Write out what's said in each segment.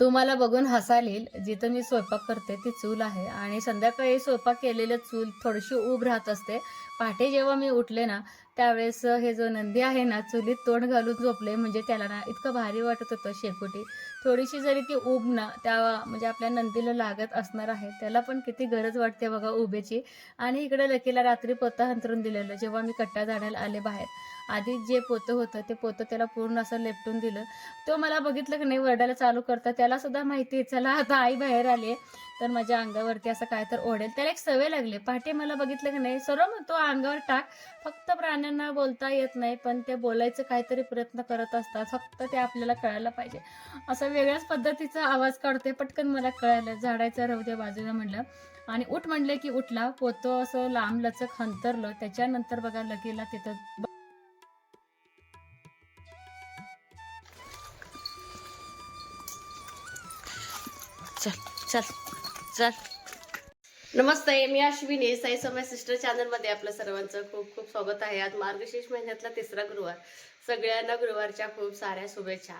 तुम्हाला बघून हसालील. येईल जिथं मी स्वयंपाक करते ती चूल आहे. आणि संध्याकाळी स्वयंपाक केलेलं चूल थोडीशी उब राहत असते. पहाटे जेव्हा मी उठले ना त्यावेळेस हे जो नंदी आहे ना चुलीत तोंड घालून झोपले. म्हणजे त्याला ना इतकं भारी वाटत होतं शेकोटी. थोडीशी जरी ती उब ना त्या म्हणजे आपल्या नंदीला लागत असणार आहे त्याला पण किती गरज वाटते बघा उभेची. आणि इकडे लकीला रात्री पोतं हंतरून दिलेलं जेव्हा मी कट्टा झाडायला आले बाहेर. आधी जे पोतं होतं ते पोतं त्याला पूर्ण असं लेपटून दिलं. तो मला बघितलं की नाही वरडायला चालू करता. त्याला सुद्धा माहिती आहे चला आता आई बाहेर आली तर माझ्या अंगावरती असं काय तर ओढेल. त्याला एक सवय लागली. पहाटे मला बघितलं की नाही सर्व तो अंगावर टाक. फक्त प्राण्यांना बोलता येत नाही पण ते बोलायचं काहीतरी प्रयत्न करत असतात. फक्त ते आपल्याला कळायला पाहिजे. असं वेगळ्याच पद्धतीचा आवाज काढते पटकन मला कळायला झाडायचं राहू दे बाजूला म्हणलं. आणि उठ म्हणले की उठला. पोतो असं लांब लचक हंतरलं. त्याच्यानंतर बघा लगेला तिथं चल चल. नमस्ते मी अश्विनी साई समय सिस्टर चॅनलमध्ये आपलं सर्वांचं खूप खूप स्वागत आहे. आज मार्गशीर्ष महिन्यातला तिसरा गुरुवार. सगळ्यांना गुरुवारच्या खूप साऱ्या शुभेच्छा.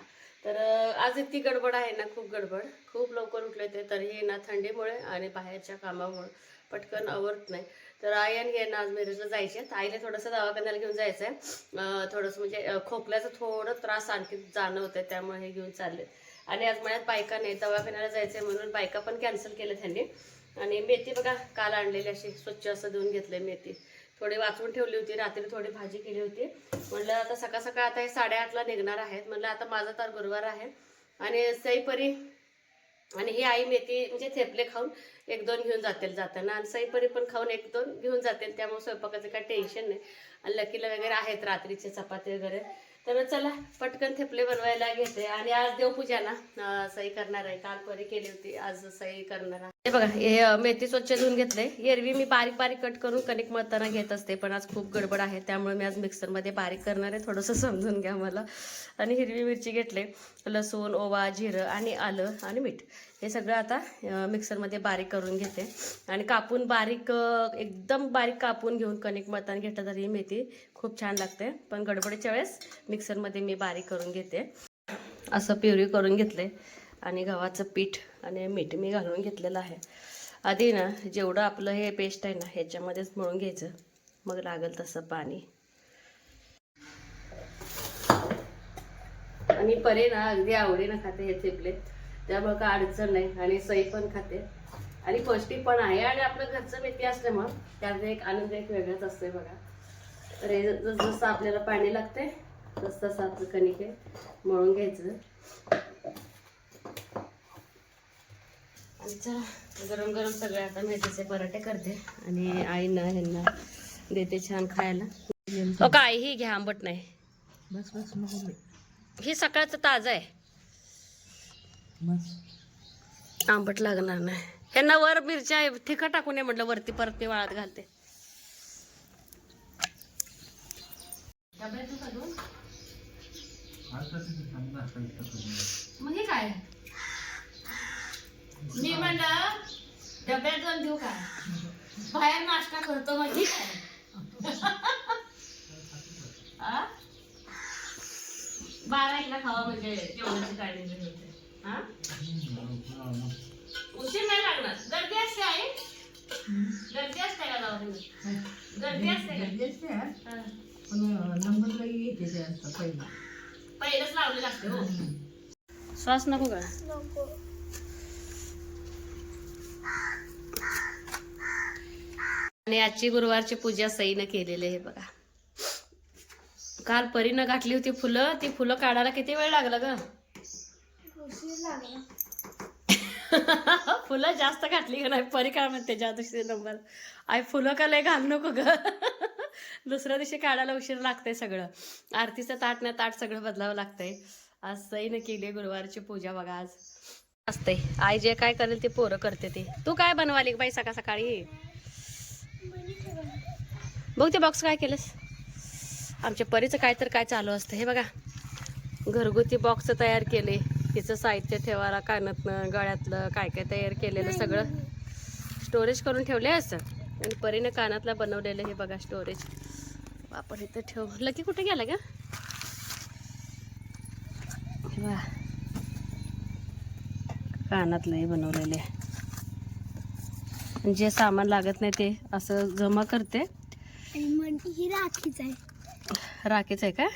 तर आज इतकी गडबड आहे ना खूप गडबड. खूप लवकर उठले ते तरीही ना थंडीमुळे आणि बाहेरच्या कामामुळे पटकन आवरत नाही. तर आई आणि हे ना आज मेरेजला जायचे आईला थोडंसं दवाखान्याला घेऊन जायचं आहे थोडंसं म्हणजे खोकल्याचा खोकल्याचं थोडं त्रास आणखी जाणवतं त्यामुळे हे घेऊन चालले आणि आज माझ्यात बायका नाही दवाखान्याला जायचंय म्हणून बायका पण कॅन्सल केल्या त्यांनी आणि मेथी बघा काल आणलेली अशी स्वच्छ असं धुवून घेतलंय मेथी. थोडी वाचवून ठेवली होती रात्री थोडी भाजी केली होती. म्हटलं आता सकाळ सकाळ आता हे साडेआठला निघणार आहेत. म्हणलं आता माझा तर गुरुवार आहे. आणि सईपरी आणि ही आई मेथी म्हणजे थेपले खाऊन एक दोन घेऊन जातील जाताना. आणि सईपरी पण खाऊन एक दोन घेऊन जातील. त्यामुळे स्वयंपाकाचं काही टेन्शन नाही. आणि लकीला वगैरे आहेत रात्रीचे चपाती वगैरे. तर चला पटकन थेपले बनवायला घेते. आणि आज देवपूजा ना सई करणार आहे. काल परी केली होती आज सई करणार आहे. हे बघा हे मेथी स्वच्छ धुवून घेतले एरवी मी बारीक बारीक कट करून कणिक मळताना घेत असते पण आज खूप गडबड आहे. त्यामुळे मी आज मिक्सरमध्ये बारीक करणार आहे. थोडंसं समजून घ्या मला. आणि हिरवी मिरची घेतले लसूण ओवा जिरं आणि आलं आणि मीठ. हे सगळं आता मिक्सरमध्ये बारीक करून घेते. आणि कापून बारीक एकदम बारीक कापून घेऊन कणिक मळताना घेतलं तर ही मेथी खूप छान लागते. पण गडबडीच्या वेळेस मिक्सरमध्ये मी बारीक करून घेते. असं प्युरी करून घेतले आणि गव्हाचं पीठ आणि मीठ मी घालून घेतलेलं आहे. आधी ना जेवढं आपलं हे पेस्ट आहे ना ह्याच्यामध्येच मळून घ्यायचं. मग लागेल तसं पाणी. आणि परे ना अगदी आवडीनं खाते हे चिपले. त्यामुळे का अडचण नाही. आणि सई पण खाते. आणि पौष्टिक पण आहे. आणि आपलं घरचं मेथी असल्यामुळं त्यात एक आनंद एक वेगळाच असतोय बघा. हे जसं जसं आपल्याला पाणी लागते तसं तसं आपलं कणिक आहे. मळून घ्यायचं. आणि चला गरम गरम सगळे आता मेथीचे पराठे करते. आणि आईना ह्यांना देते छान खायला. हो काय ही घ्या आंबट नाही. बस बस बाई. ही सकाळचं ताजं आहे. बस. आंबट लागणार नाही. ह्यांना वर मिरच्या तिखट टाकून ये म्हटलं वरती परत ते वाळत घालते. मग हे काय? मी म्हणलं डब्यात जाऊन देऊ का? बाहेर नाश्ता करतो म्हणजे काय? बारा एकला खावा म्हणजे जेवणाची काळजी होते हा? उशीर नाही लागणार. गर्दी असते आहे गर्दी असते का दवाखान्यात गर्दी असते गर्दी असते. पण नंबर लई येते ते असतं पहिला. पहिलंच लावलेलं असते हो. श्वास नको का आणि आजची गुरुवारची पूजा सईनं केलेली आहे बघा. काल परीनं घातली होती फुलं ती फुलं काढायला किती वेळ लागला ग? फुलं जास्त घातली का नाही परी काय म्हणते ज्या दिवशी नंबर. आई फुलं का लय घाल नको ग? दुसऱ्या दिवशी काढायला उशीर लागतंय सगळं. आरतीचं ताट ना ताट सगळं बदलावं लागतंय. आज सईनं केली गुरुवारची पूजा बघा आज. असते आई जे काय करेल ते पोरं करते ते. तू काय बनवाली बाई सकाळ सकाळी? बघ ते बॉक्स काय केलंस. आमच्या परीचं काय तर काय चालू असतं. हे बघा. घरगुती बॉक्स तयार केले. तिचं साहित्य ठेवायला कानातनं गळ्यातलं काय काय तयार केलेलं सगळं. स्टोरेज करून ठेवले असं? आणि परीनं कानातला बनवलेलं हे बघा स्टोरेज आपण इथं ठेव. लकी कुठे गेला का हे कानातले बनवलेले आणि जे सामान लागत नाही ते असं जमा करते. ही राखीच आहे. राखेच आहे का?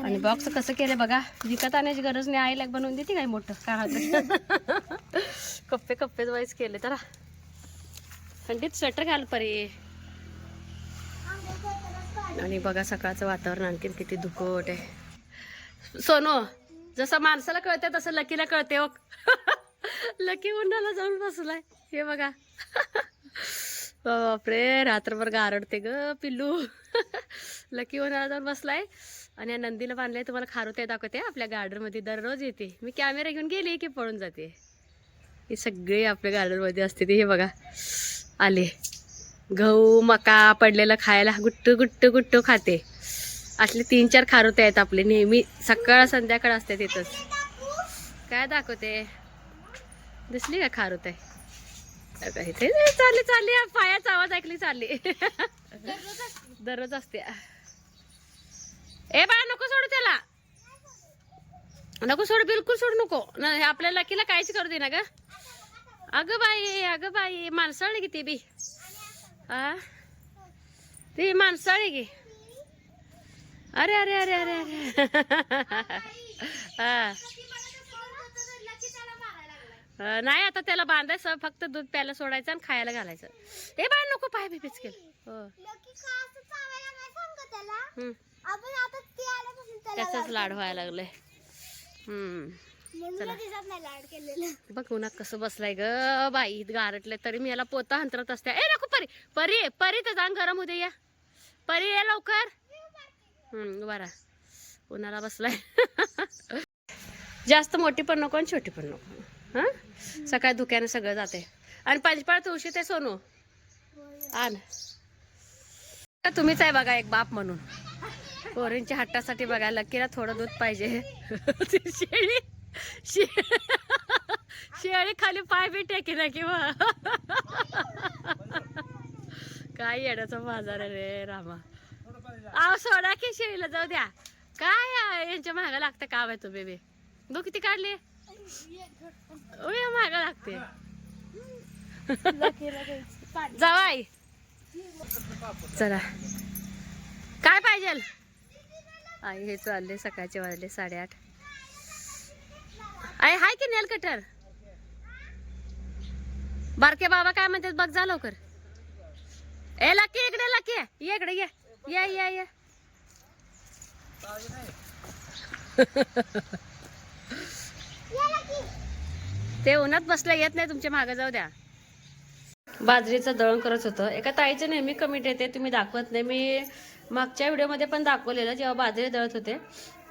आणि बॉक्स कसं केलं बघा? विकत आणण्याची गरज नाही. आईला बनवून देते काय मोठं? कानात कप्पे कप्पे वाईज केले. तर थंडीत स्वेटर घाल परी. आणि बघा सकाळचं वातावरण आणखीन किती दुखट आहे. सोनो जसं माणसाला कळते तसं लकीला कळते ओ हो. लकी उन्हाला जाऊन बसलाय. हे बघा. बापरे रात्रभर गारडते ग पिल्लू. लकी उन्हाला जाऊन बसलाय. आणि या नंदीला बांधलंय तुम्हाला खारुते दाखवते आपल्या गार्डनमध्ये दररोज येते. मी कॅमेरा घेऊन गेली की पळून जाते. ही सगळी आपल्या गार्डनमध्ये असते ते हे बघा. आले. गहू मका पडलेलं खायला गुट्टू गुट्टू गुट्टू खाते. असले तीन चार खारुते आहेत आपले नेहमी सकाळ संध्याकाळ असते तिथंच. काय दाखवते? दिसली का खारुते? बघा इथे चालली चालली पायाचा आवाज ऐकली चालली. दररोज असते. ए बाळा नको सोडू त्याला. नको सोड बिलकुल सोडू नको. ना हे आपल्या लकीला काहीच करू दे ना ग. अगं बाई अगं बाई माणसाळी की ती बी. आ? ती माणसाळी की. अरे अरे अरे अरे अरे. हा नाही आता त्याला बांधायचं फक्त दूध प्यायला सोडायचं आणि खायला घालायचं. ए बाळ नको पाय बिपीच केलं हो. त्याचाच लाड व्हायला लागलाय. हम्म. बघ उन्हात कसं बसलाय ग बाई गारटले तरी मी याला पोता हंतरत असते. ए नको परी परी परी तर जाऊन गरम होते या. परी ये लवकर. हम्म बरा उन्हाला बसलाय. जास्त मोठी पण नको आणि छोटी पण नको. हा? सकाळी धुक्याने सगळं जाते आणि पंचपाळ तुळशी ते सोनू. आण. तुम्हीच आहे बघा एक बाप म्हणून. पोरींच्या हट्टासाठी बघा लकीला थोडं दूध पाहिजे. शेळी. शे- शेळी खाली पाय बी टेके ना किंवा. काय येण्याचा बाजार रे रामा. आव सोडा की शेळीला जाऊ द्या. काय यांच्या मागं लागतं का बाय तुम्ही बी? बघ किती काढली. माग लागते. जावाई चला. काय पाहिजे आई हे चालले सकाळचे वाजले साडेआठ. अरे हाय की नेल कटर? बारके बाबा काय म्हणतात बघ जा लवकर. ए लकी इकडे लकी. ये इकडे ये. या या ये. ते उन्हात बसल्या येत नाही तुमच्या मागे जाऊ द्या. बाजरीचं दळण करत होतं. एका ताईचं नेहमी कमेंट येते तुम्ही दाखवत नाही. मी मागच्या व्हिडिओमध्ये पण दाखवलेलं जेव्हा बाजरी दळत होते.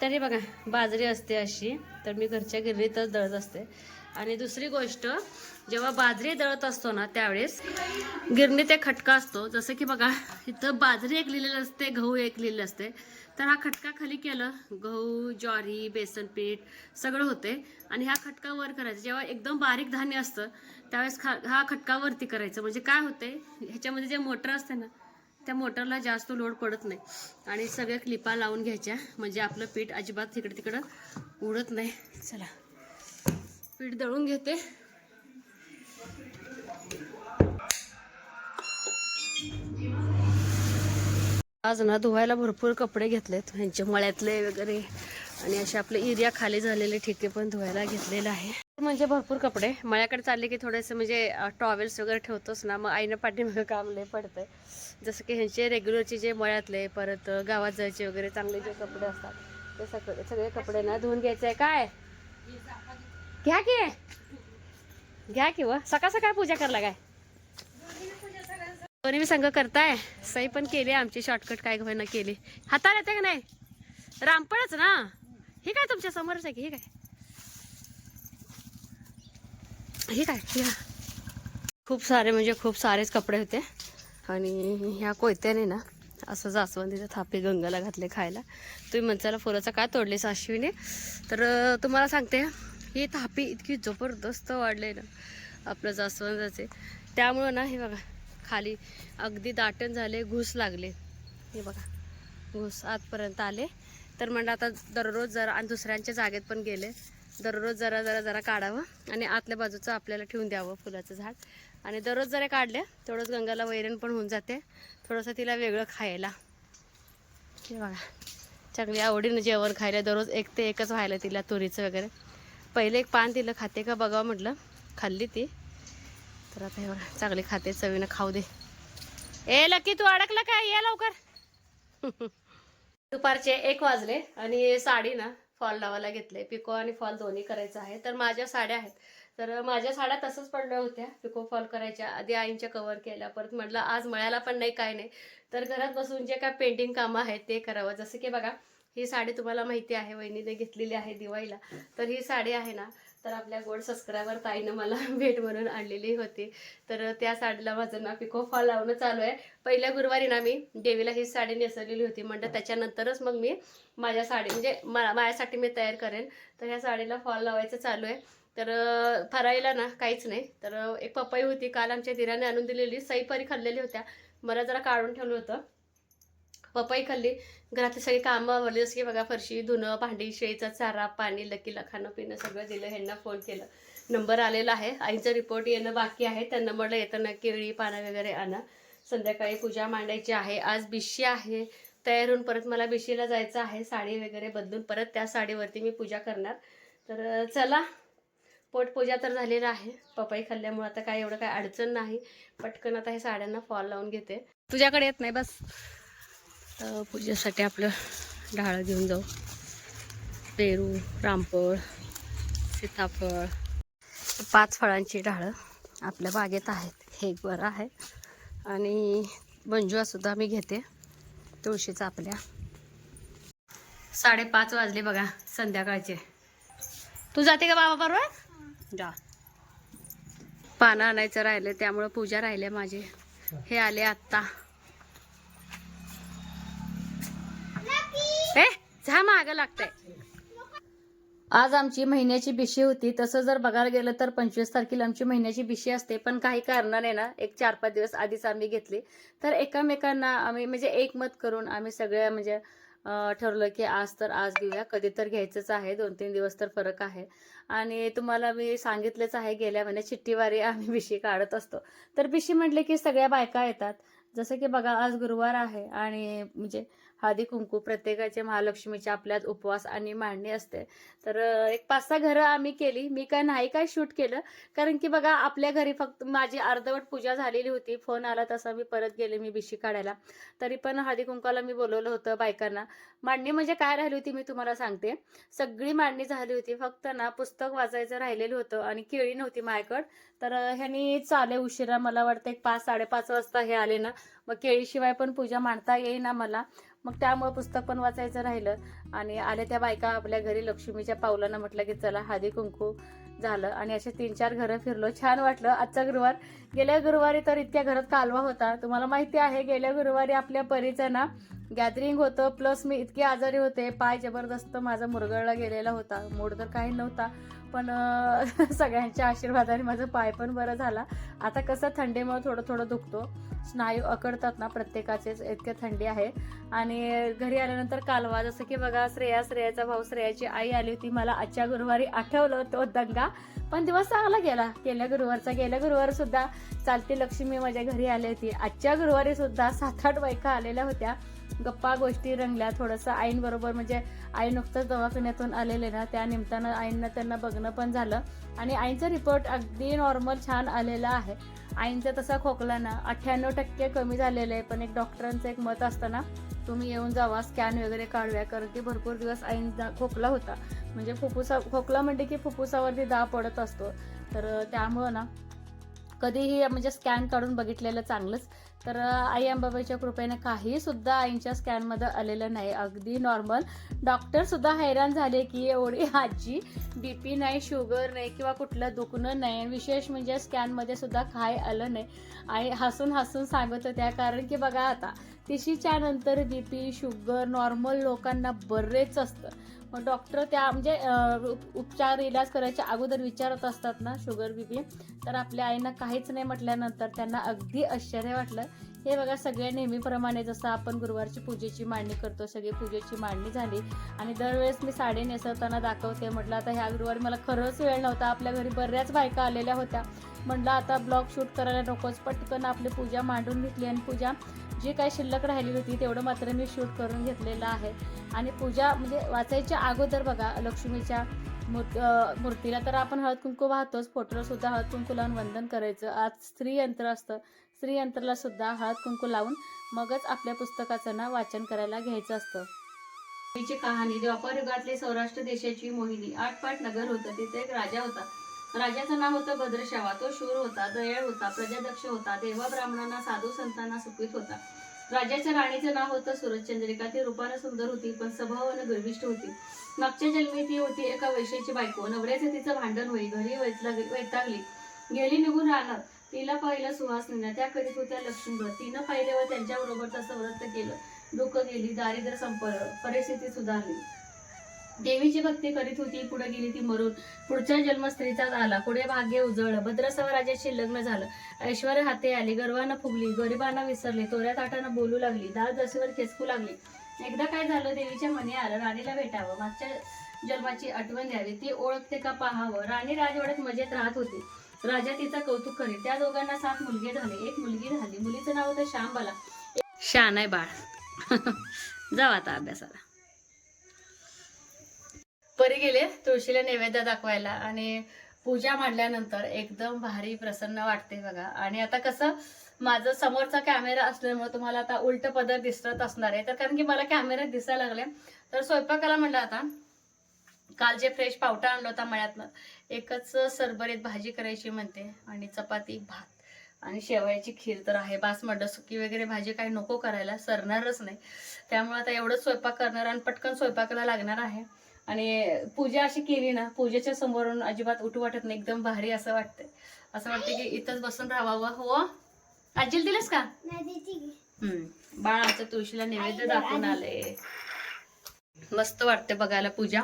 तरी बघा बाजरी असते अशी. तर मी घरच्या गिरणीतच दळत असते. आणि दुसरी गोष्ट जेव्हा बाजरी दळत असतो ना त्यावेळेस गिरणीत एक खटका असतो. जसं की बघा इथं बाजरी एक लिहिलेलं असते गहू एक लिहिलेलं असते. तर हा खटका खाली केलं गहू ज्वारी बेसन पीठ सगळं होते. आणि हा खटका वर करायचा. जेव्हा एकदम बारीक धान्य असतं त्यावेळेस खा हा खटका वरती करायचं. म्हणजे काय होते ह्याच्यामध्ये जे मोटर असते ना त्या मोटरला जास्त लोड पडत नाही. आणि सगळ्या क्लिपा लावून घ्यायच्या. म्हणजे आपलं पीठ अजिबात तिकडं तिकडं उडत नाही. चला. पीठ दळून घेते. आज ना धुवायला भरपूर कपडे घेतलेत. ह्यांच्या मळ्यातले वगैरे. आणि असे आपले एरिया खाली झालेले ठिके पण धुवायला घेतलेलं आहे. म्हणजे भरपूर कपडे. मळ्याकडे चालले की थोडेसे म्हणजे टॉवेल्स वगैरे ठेवतोच ना मग आईनं पाठीमागं काम लय पडतंय. जसं की ह्यांचे रेग्युलरचे जे मळ्यातले परत गावात जायचे वगैरे चांगले जे कपडे असतात ते सगळे सगळे कपडे ना धुवून घ्यायचे आहे. काय? घ्या की. घ्या की व. सकाळ सकाळ पूजा करला काय? दोन्ही मी संघ करताय. सई पण केली आमची शॉर्टकट काय होईना केली. हाताला येते का नाही? रामपळच ना? हे काय तुमच्या समोरच आहे की हे काय? हे काय? या खूप सारे म्हणजे खूप सारेच कपडे होते. आणि ह्या कोयत्याने ना असं जास्वंदीचं थापे गंगाला घातले खायला. तुम्ही म्हणसाला फुलाचा काय तोडले साश्वीने? तर तुम्हाला सांगते ही थापी इतकी जबरदस्त वाढले ना आपलं जास्वंदाचे. त्यामुळं ना हे बघा खाली अगदी दाटण झाले घुस लागले. हे बघा घुस आतपर्यंत आले. तर म्हणलं आता दररोज जरा आणि दुसऱ्यांच्या जागेत पण गेले. दररोज जरा जरा जरा काढावं आणि आतल्या बाजूचं आपल्याला ठेवून द्यावं फुलाचं झाड. आणि दररोज जरा काढल्या तेवढंच गंगाला वैरण पण होऊन जाते. थोडंसं तिला वेगळं खायला. हे बघा. चांगली आवडीनं जेवण खायला दररोज एक ते एकच व्हायला तिला तुरीचं वगैरे. पहिले एक पान दिलं खाते का बघावं म्हटलं. खाल्ली ती. तर आता हे बघा चांगली खाते चवीनं खाऊ दे. ए लकी तू अडकला काय? ये लवकर. दुपारचे एक वाजले आणि साडी ना फॉल लावायला घेतले. पिको आणि फॉल दोन्ही करायचं आहे. तर माझ्या साड्या आहेत. तर माझ्या साड्या तसंच पडल्या होत्या. पिको फॉल करायच्या आधी आईंच्या कवर केल्या. परत म्हटलं आज मळ्याला पण नाही काय नाही. तर घरात बसून जे काय पेंटिंग कामं आहेत ते करावं. जसं की बघा ही साडी तुम्हाला माहिती आहे. वहिनीने घेतलेली आहे दिवाळीला. तर ही साडी आहे ना तर आपल्या गोड सबस्क्रायबर ताईनं मला भेट म्हणून आणलेली होती. तर त्या साडीला माझं ना पिको फॉल लावणं चालू आहे. पहिल्या गुरुवारी ना मी देवीला ही साडी नेसवलेली होती. म्हणलं त्याच्यानंतरच मग मी माझ्या साडी म्हणजे मा- माझ्यासाठी मी तयार करेन. तर ह्या साडीला फॉल लावायचं चालू आहे. तर फरायला फराळीला ना काहीच नाही. तर एक पपई होती. काल आमच्या दिराने आणून दिलेली. सईपरी खाल्लेली होत्या. मला जरा काढून ठेवलं होतं. पपई खाल्ली. घरातले सगळी कामं आवडली जसं की बघा फरशी धुणं भांडी शेळीचा चारा पाणी लकीला खाणं पिणं सगळं दिलं. ह्यांना फोन केलं. नंबर आलेला आहे. आईचं रिपोर्ट येणं बाकी आहे. त्यांना म्हटलं येताना केळी पानं वगैरे आणा. संध्याकाळी पूजा मांडायची आहे. आज बिशी आहे. तयार होऊन परत मला बिशीला जायचं आहे. साडी वगैरे बदलून परत त्या साडीवरती मी पूजा करणार. तर चला. पोटपूजा तर झालेला आहे. पपई खाल्ल्यामुळे आता काय एवढं काय अडचण नाही. पटकन आता हे साड्यांना फॉल लावून घेते. तुझ्याकडे येत नाही बस. तर पूजेसाठी आपलं डाळं घेऊन जाऊ. पेरू रामफळ सीताफळ. पाच फळांची डाळं आपल्या बागेत आहेत. हे एक बरं आहे. आणि मंजुआसुद्धा मी घेते. तुळशीचा आपल्या. साडेपाच वाजले बघा संध्याकाळचे. तू जाते का बाबा बरोबर? जा. पानं आणायचं राहिले त्यामुळं पूजा राहिल्या माझी. हे आले आत्ता ए झा मागं लागतंय. आज आमची महिन्याची बिशी होती. तसं जर बघायला गेलं तर पंचवीस तारखेला आमची महिन्याची बिशी असते. पण काही कारणाने ना एक चार पाच दिवस आधीच आम्ही घेतली. तर एकामेकांना आम्ही म्हणजे एकमत करून आम्ही सगळ्या म्हणजे ठरवलं की आज तर आज घेऊया. कधी तर घ्यायचंच आहे. दोन तीन दिवस तर फरक आहे. आणि तुम्हाला मी सांगितलंच आहे गेल्या महिन्यात चिठ्ठीवारी आम्ही बिशी काढत असतो. तर बिशी म्हटले की सगळ्या बायका येतात. जसं की बघा आज गुरुवार आहे आणि म्हणजे हळदी कुंकू प्रत्येकाचे महालक्ष्मीच्या आपल्यात उपवास आणि मांडणी असते. तर एक पाच सहा घरं आम्ही केली. मी काय नाही काय शूट केलं. कारण की बघा आपल्या घरी फक्त माझी अर्धवट पूजा झालेली होती. फोन आला तसा मी परत गेले मी बिशी काढायला. तरी पण हळदी कुंकाला मी बोलवलं होतं बायकांना. मांडणी म्हणजे काय राहिली होती मी तुम्हाला सांगते. सगळी मांडणी झाली होती. फक्त ना पुस्तक वाचायचं राहिलेलं होतं आणि केळी नव्हती माझ्याकडं. तर ह्यानी ह्यांनी चाले उशिरा मला वाटतं एक पाच साडेपाच वाजता हे आले ना. मग केळीशिवाय पण पूजा मांडता येईना मला. मग त्यामुळे पुस्तक पण वाचायचं राहिलं. आणि आल्या त्या बायका आपल्या घरी लक्ष्मीच्या पावलानं म्हटलं की चला हादी कुंकू झालं. आणि असे तीन चार घरं फिरलो. छान वाटलं. आजचा गुरुवार गेल्या गुरुवारी तर इतक्या घरात कालवा होता. तुम्हाला माहिती आहे गेल्या गुरुवारी आपल्या परीचं ना गॅदरिंग होतं. प्लस मी इतके आजारी होते. पाय जबरदस्त माझा मुरगळला गेलेला होता. मूड तर काही नव्हता. पण सगळ्यांच्या आशीर्वादाने माझं पाय पण बरं झाला. आता कसं थंडीमुळे थोडं थोडं दुखतो. स्नायू अकडतात ना प्रत्येकाचेच इतके थंडी आहे. आणि घरी आल्यानंतर कालवा जसं की बघा श्रेया श्रेयाचा भाऊ श्रेयाची आई आली होती. मला आजच्या गुरुवारी आठवलं तो दंगा. पण दिवस चांगला गेला. गेल्या गुरुवारचा गेल्या गुरुवार सुद्धा चालती लक्ष्मी माझ्या घरी आली होती. आजच्या गुरुवारी सुद्धा सात आठ बायका आलेल्या होत्या. गप्पा गोष्टी रंगल्या थोडंसं आईंबरोबर म्हणजे आई नुकतंच दवाखान्यातून आलेले ना त्या निमित्तानं आईंना त्यांना बघणं पण झालं. आणि आईंचा रिपोर्ट अगदी नॉर्मल छान आलेला आहे. आईंचा तसा खोकला ना अठ्ठ्याण्णव टक्के कमी झालेलं आहे. पण एक डॉक्टरांचं एक मत असतं ना तुम्ही येऊन जावा स्कॅन वगैरे काढूया. कारण की भरपूर दिवस आईंचा खोकला होता. म्हणजे फुफ्फुसा खोकला म्हणजे की फुफ्फुसावरती दाब पडत असतो. तर त्यामुळं ना कधीही म्हणजे स्कॅन काढून बघितलेलं चांगलंच. तर आई अंबाबाईच्या कृपेने काही सुद्धा आईंच्या स्कॅनमध्ये आलेलं नाही. अगदी नॉर्मल डॉक्टर सुद्धा हैराण झाले की एवढी आजी बी पी नाही शुगर नाही किंवा कुठलं दुखणं नाही. विशेष म्हणजे स्कॅनमध्ये सुद्धा काय आलं नाही. आई हसून हसून सांगत होत्या कारण की बघा आता तिशीच्या नंतर बी पी शुगर नॉर्मल लोकांना बरेच असतं. डॉक्टर त्या म्हणजे उपचार इलाज करायच्या अगोदर विचारत असतात ना शुगर बीपी तर आपल्या आईनं काहीच नाही म्हटल्यानंतर त्यांना अगदी आश्चर्य वाटलं. हे बघा सगळे नेहमीप्रमाणे जसं आपण गुरुवारची पूजेची मांडणी करतो सगळी पूजेची मांडणी झाली. आणि दरवेळेस मी साडी नेसवताना दाखवते म्हटलं आता ह्या गुरुवारी मला खरंच वेळ नव्हता. आपल्या घरी बऱ्याच बायका आलेल्या होत्या. म्हटलं आता ब्लॉग शूट करायला नकोच पटकन आपली पूजा मांडून घेतली आणि पूजा जी काही शिल्लक राहिली होती तेवढं मात्र मी शूट करून घेतलेलं आहे. आणि पूजा म्हणजे वाचायच्या अगोदर बघा लक्ष्मीच्या मूर्तीला तर आपण हळद कुंकू वाहतोच फोटोला सुद्धा हळद कुंकू लावून वंदन करायचं. आज स्त्री यंत्र असतं स्त्री यंत्राला सुद्धा हळद कुंकू लावून मगच आपल्या पुस्तकाचं ना वाचन करायला घ्यायचं असतं. तिची कहाणी द्वापर युगातली सौराष्ट्र देशाची मोहिनी आठपाट नगर होतं तिथे एक राजा होता. राजाचं नाव होतं भद्रशावा. तो शूर होता दयाळ होता प्रजादक्ष होता देवा ब्राह्मणांना साधू संतांना सुपीत होता. राजाच्या राणीचं नाव होतं सूरजचंद्रिका. ती रूपानं सुंदर होती पण स्वभावानं दुर्विष्ट होती. मागच्या जन्मी ती होती एका वैश्याची बायको. नवऱ्याचं तिचं भांडण होई घरी वैतागली. गेली निघून राहणार तिला पाहिलं सुहासनीनं त्या करीत होत्या लक्ष्मीभर. तिनं पाहिल्यावर त्यांच्याबरोबर तसं व्रत केलं. दुःख गेली दारिद्र्य संपलं परिस्थिती सुधारली. देवीची भक्ती करीत होती पुढे गेली ती मरून. पुढच्या जन्म स्त्रीचाच आला पुढे भाग्य उजळलं भद्रसव राजाशी लग्न झालं. ऐश्वर हाते आली गर्वानं फुगली गरिबांना विसरली तोऱ्या ताटानं बोलू लागली दाळ दशीवर खेचकू लागली. एकदा काय झालं देवीच्या मनी आलं राणीला भेटावं. मागच्या जन्माची आठवण द्यावी. ती ओळखते का पाहावं? राणी राजवाड्यात मजेत राहत होती. राजा तिचा कौतुक करी त्या दोघांना सात मुलगे झाले. एक मुलगी झाली मुलीचं नाव होतं श्यामबाला. शान आहे बाळ. जाऊ आता अभ्यासाला. परी गेले तुळशीला नैवेद्य दाखवायला आणि पूजा मांडल्यानंतर एकदम भारी प्रसन्न वाटते बघा. आणि आता कसं माझं समोरचा कॅमेरा असल्यामुळे तुम्हाला आता उलट पदर दिसत असणार आहे. तर कारण की मला कॅमेरा दिसायला लागले. तर स्वयंपाकाला म्हणलं आता काल जे फ्रेश पावटा आणला होता मळ्यातनं एकच सरभरीत भाजी करायची म्हणते आणि चपाती भात आणि शेवयाची खीर तर आहे. बास म्हणलं सुकी वगैरे भाजी काही नको करायला सरणारच नाही. त्यामुळे आता एवढंच स्वयंपाक करणार आणि पटकन स्वयंपाकाला लागणार आहे. आणि पूजा अशी केली ना पूजेच्या समोरून अजिबात उठू वाटत नाही एकदम भारी असं वाटतंय. असं वाटतं की इथंच बसून राहावं. हो? आजील दिलंस का. हम्म. बाळ आमचं तुळशीला नैवेद्य दाखवून आले. मस्त वाटते बघायला पूजा.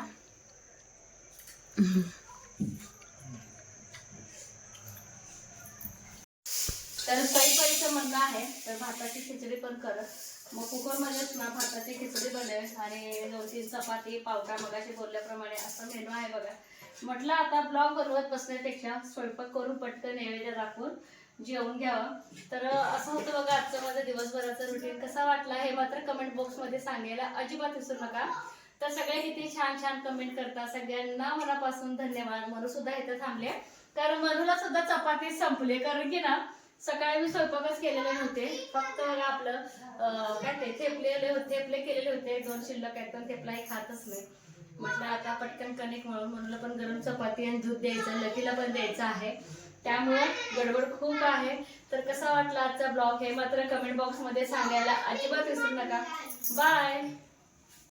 तर पैचं म्हणणं आहे तर भाताची खिचडी पण कर मग कुकरमध्येच ना भाताची खिचडी बनवेल आणि दोन तीन चपाती पावटा मगाशी बोलल्याप्रमाणे असं मेनू आहे बघा. म्हटलं आता ब्लॉग बनवत बसण्यापेक्षा स्वयंपाक करून पटकन नैवेद्य दाखवून जेवून घ्यावं. तर असं होतं बघा आजचं माझं दिवसभराचं रुटीन कसा वाटला हे मात्र कमेंट बॉक्समध्ये सांगायला अजिबात विसरू नका. तर सगळे किती छान छान कमेंट करता. सगळ्यांना मनापासून धन्यवाद. मनू सुद्धा इथं थांबले. कारण मनूला सुद्धा चपाती संपले कारण की ना सकाळी मी स्वयंपाकच केलेले नव्हते. फक्त मला आपलं काय ते थेपलेले होते थेपले केलेले होते. दोन शिल्लक आहेत पण थेपलाही खातच नाही. म्हटलं आता पटकन कणिक म्हणून म्हणलं पण गरम चपाती आणि दूध द्यायचं लकीला पण द्यायचं आहे. त्यामुळं गडबड खूप आहे. तर कसा वाटला आजचा ब्लॉग हे मात्र कमेंट बॉक्समध्ये सांगायला अजिबात विसरू नका. बाय